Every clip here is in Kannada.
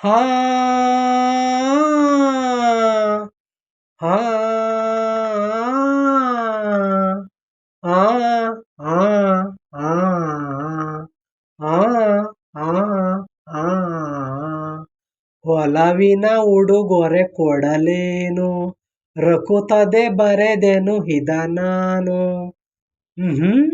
ಹಾ ಹಾ ಆ ಆ ಆ ಒಲವಿನ ಉಡುಗೊರೆ ಕೊಡಲೇನು, ರಕುತದೆ ಬರೆದೆನು ಹಿದಾನಾನು ನಾನು. ಹ್ಮ್.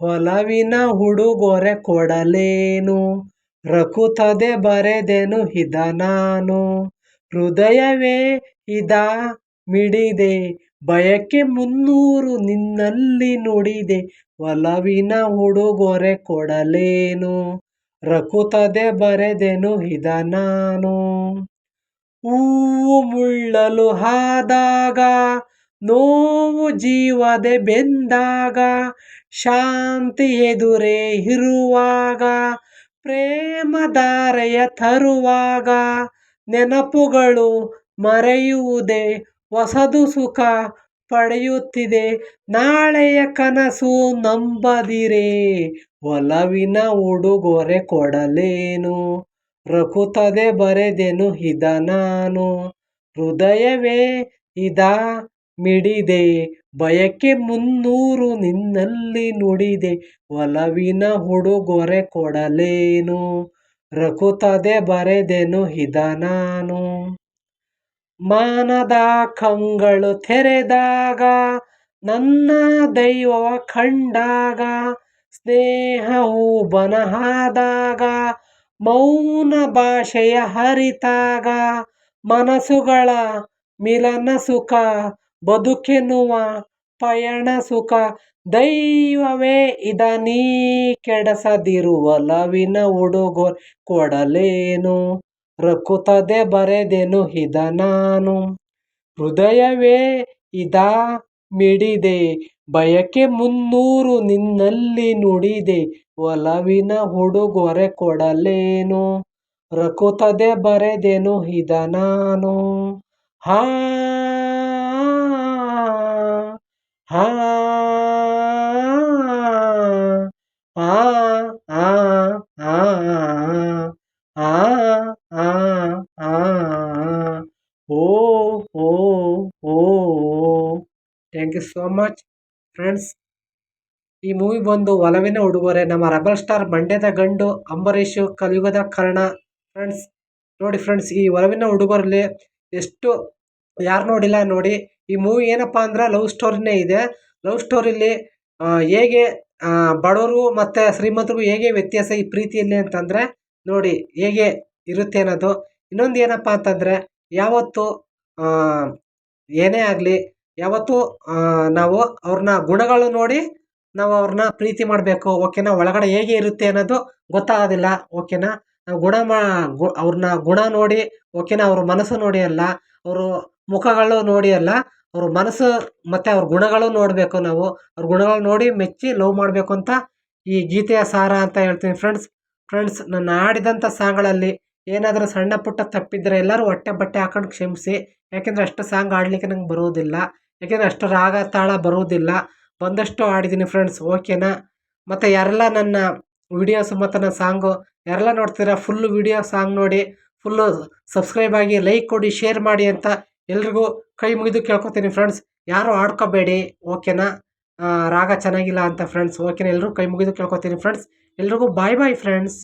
ಒಲವಿನ ಉಡುಗೊರೆ ಕೊಡಲೇನು ರಕುತ್ತದೆ ಬರೆದೆನು ಹಿದ ನಾನು. ಹೃದಯವೇ ಇದ ಮಿಡಿದೆ, ಬಯಕೆ ಮುನ್ನೂರು ನಿನ್ನಲ್ಲಿ ನುಡಿದೆ, ಒಲವಿನ ಉಡುಗೊರೆ ಕೊಡಲೇನು. ರಕುತದೆ ಬರೆದೆನು ಹಿದ ನಾನು. ಹೂವು ಮುಳ್ಳಲು ಹಾದಾಗ ನೋವು ಜೀವದೆ ಬೆಂದಾಗ, ಶಾಂತಿ ಎದುರೇ ಇರುವಾಗ ಪ್ರೇಮಧಾರೆಯ ತರುವಾಗ ನೆನಪುಗಳು ಮರೆಯುವುದೇ, ಹೊಸದು ಸುಖ ಪಡೆಯುತ್ತಿದೆ. ನಾಳೆಯ ಕನಸು ನಂಬದಿರೆ, ಒಲವಿನ ಉಡುಗೊರೆ ಕೊಡಲೇನು? ರಕುತದೆ ಬರೆದೆನು ಇದ ನಾನು, ಹೃದಯವೇ ಇದ ಮಿಡಿದೆ, ಬಯಕೆ ಮುನ್ನೂರು ನಿನ್ನಲ್ಲಿ ನುಡಿದೆ, ಒಲವಿನ ಉಡುಗೊರೆ ಕೊಡಲೇನು, ರಕುತದೆ ಬರೆದೆನು ಹಿದ ನಾನು. ಮಾನದ ಕಂಗಳು ತೆರೆದಾಗ, ನನ್ನ ದೈವವ ಕಂಡಾಗ, ಸ್ನೇಹವು ಬನಹಾದಾಗ, ಮೌನ ಭಾಷೆಯ ಹರಿತಾಗ, ಮನಸ್ಸುಗಳ ಮಿಲನ ಸುಖ ಬದುಕೆನ್ನುವ ಪಯಣ ಸುಖ ದೈವವೇ, ಇದ ನೀ ಕೆಡಸದಿರುವ ಲವಿನ ಉಡುಗೊರೆ ಕೊಡಲೇನು? ರಕ್ಕುತ್ತದೆ ಬರೆದೆನು ಇದ ನಾನು. ಹೃದಯವೇ, ಇದ ಮಿಡಿದೆ. ಬಯಕೆ ಮುನ್ನೂರು ನಿನ್ನಲ್ಲಿ ನುಡಿದೆ. ಒಲವಿನ ಉಡುಗೊರೆ ಕೊಡಲೇನು? ರಕುತದೆ ಬರೆದೆನು ಇದ ನಾನು. ಹಾ ಹಾ, ಆ ಆ ಆ ಆ ಆ ಓ ಓ ಓ thank you so much friends ಈ ಮೂವಿ ಬಂದು ಒಲವಿನ ಉಡುಗೊರೆ. ನಮ್ಮ ರೆಬಲ್ ಸ್ಟಾರ್ ಮಂಡ್ಯದ ಗಂಡು ಅಂಬರೀಷು ಕಲಿಯುಗದ ಕರ್ಣ ಫ್ರೆಂಡ್ಸ್ ನೋಡಿ ಫ್ರೆಂಡ್ಸ್ ಈ ಒಲವಿನ ಉಡುಗೊರೆಲಿ ಎಷ್ಟು ಯಾರು ನೋಡಿಲ್ಲ ನೋಡಿ. ಈ ಮೂವಿ ಏನಪ್ಪ ಅಂದ್ರೆ ಲವ್ ಸ್ಟೋರಿನೇ ಇದೆ. ಲವ್ ಸ್ಟೋರಿಲಿ ಹೇಗೆ ಬಡವರು ಮತ್ತು ಶ್ರೀಮಂತರಿಗೂ ಹೇಗೆ ವ್ಯತ್ಯಾಸ ಈ ಪ್ರೀತಿಯಲ್ಲಿ ಅಂತಂದರೆ ನೋಡಿ ಹೇಗೆ ಇರುತ್ತೆ ಅನ್ನೋದು. ಇನ್ನೊಂದು ಏನಪ್ಪ ಅಂತಂದರೆ ಯಾವತ್ತು ಏನೇ ಆಗಲಿ ಯಾವತ್ತು ನಾವು ಅವ್ರನ್ನ ಗುಣಗಳು ನೋಡಿ ನಾವು ಅವ್ರನ್ನ ಪ್ರೀತಿ ಮಾಡಬೇಕು. ಓಕೆನಾ? ಒಳಗಡೆ ಹೇಗೆ ಇರುತ್ತೆ ಅನ್ನೋದು ಗೊತ್ತಾಗೋದಿಲ್ಲ. ಓಕೆನಾ? ನಾವು ಗುಣ ಮಾ, ಗು ಅವ್ರನ್ನ ಗುಣ ನೋಡಿ, ಓಕೆನಾ? ಅವ್ರ ಮನಸ್ಸು ನೋಡಿ ಅಲ್ಲ. ಅವರು ಮುಖಗಳು ನೋಡಿ ಅಲ್ಲ, ಅವ್ರ ಮನಸ್ಸು ಮತ್ತು ಅವ್ರ ಗುಣಗಳು ನೋಡಬೇಕು ನಾವು. ಅವ್ರ ಗುಣಗಳು ನೋಡಿ ಮೆಚ್ಚಿ ಲವ್ ಮಾಡಬೇಕು ಅಂತ ಈ ಗೀತೆಯ ಸಾರ ಅಂತ ಹೇಳ್ತೀನಿ ಫ್ರೆಂಡ್ಸ್ ಫ್ರೆಂಡ್ಸ್ ನಾನು ಆಡಿದಂಥ ಸಾಂಗ್ಗಳಲ್ಲಿ ಏನಾದರೂ ಸಣ್ಣ ಪುಟ್ಟ ತಪ್ಪಿದ್ದರೆ ಎಲ್ಲರೂ ಹೊಟ್ಟೆ ಬಟ್ಟೆ ಹಾಕೊಂಡು ಕ್ಷಮಿಸಿ. ಯಾಕೆಂದರೆ ಅಷ್ಟು ಸಾಂಗ್ ಆಡಲಿಕ್ಕೆ ನಂಗೆ ಬರೋದಿಲ್ಲ. ಯಾಕೆಂದರೆ ಅಷ್ಟು ರಾಗ ತಾಳ ಬರುವುದಿಲ್ಲ ಬಂದಷ್ಟು ಆಡಿದ್ದೀನಿ ಫ್ರೆಂಡ್ಸ್ ಓಕೆನಾ ಮತ್ತು ಯಾರೆಲ್ಲ ನನ್ನ ವಿಡಿಯೋಸ್ ಮತ್ತು ನನ್ನ ಸಾಂಗು ಯಾರೆಲ್ಲ ನೋಡ್ತೀರಾ ಫುಲ್ಲು ವಿಡಿಯೋ ಸಾಂಗ್ ನೋಡಿ ಫುಲ್ಲು ಸಬ್ಸ್ಕ್ರೈಬ್ ಆಗಿ ಲೈಕ್ ಕೊಡಿ ಶೇರ್ ಮಾಡಿ ಅಂತ ಎಲ್ರಿಗೂ ಕೈ ಮುಗಿದು ಕೇಳ್ಕೊತೀನಿ ಫ್ರೆಂಡ್ಸ್ ಯಾರು ಆಡ್ಕೋಬೇಡಿ ಓಕೆನಾ ರಾಗ ಚೆನ್ನಾಗಿಲ್ಲ ಅಂತ ಫ್ರೆಂಡ್ಸ್ ಓಕೆನಾ ಎಲ್ಲರೂ ಕೈ ಮುಗಿದು ಕೇಳ್ಕೊತೀನಿ ಫ್ರೆಂಡ್ಸ್ ಎಲ್ರಿಗೂ ಬಾಯ್ ಬಾಯ್ ಫ್ರೆಂಡ್ಸ್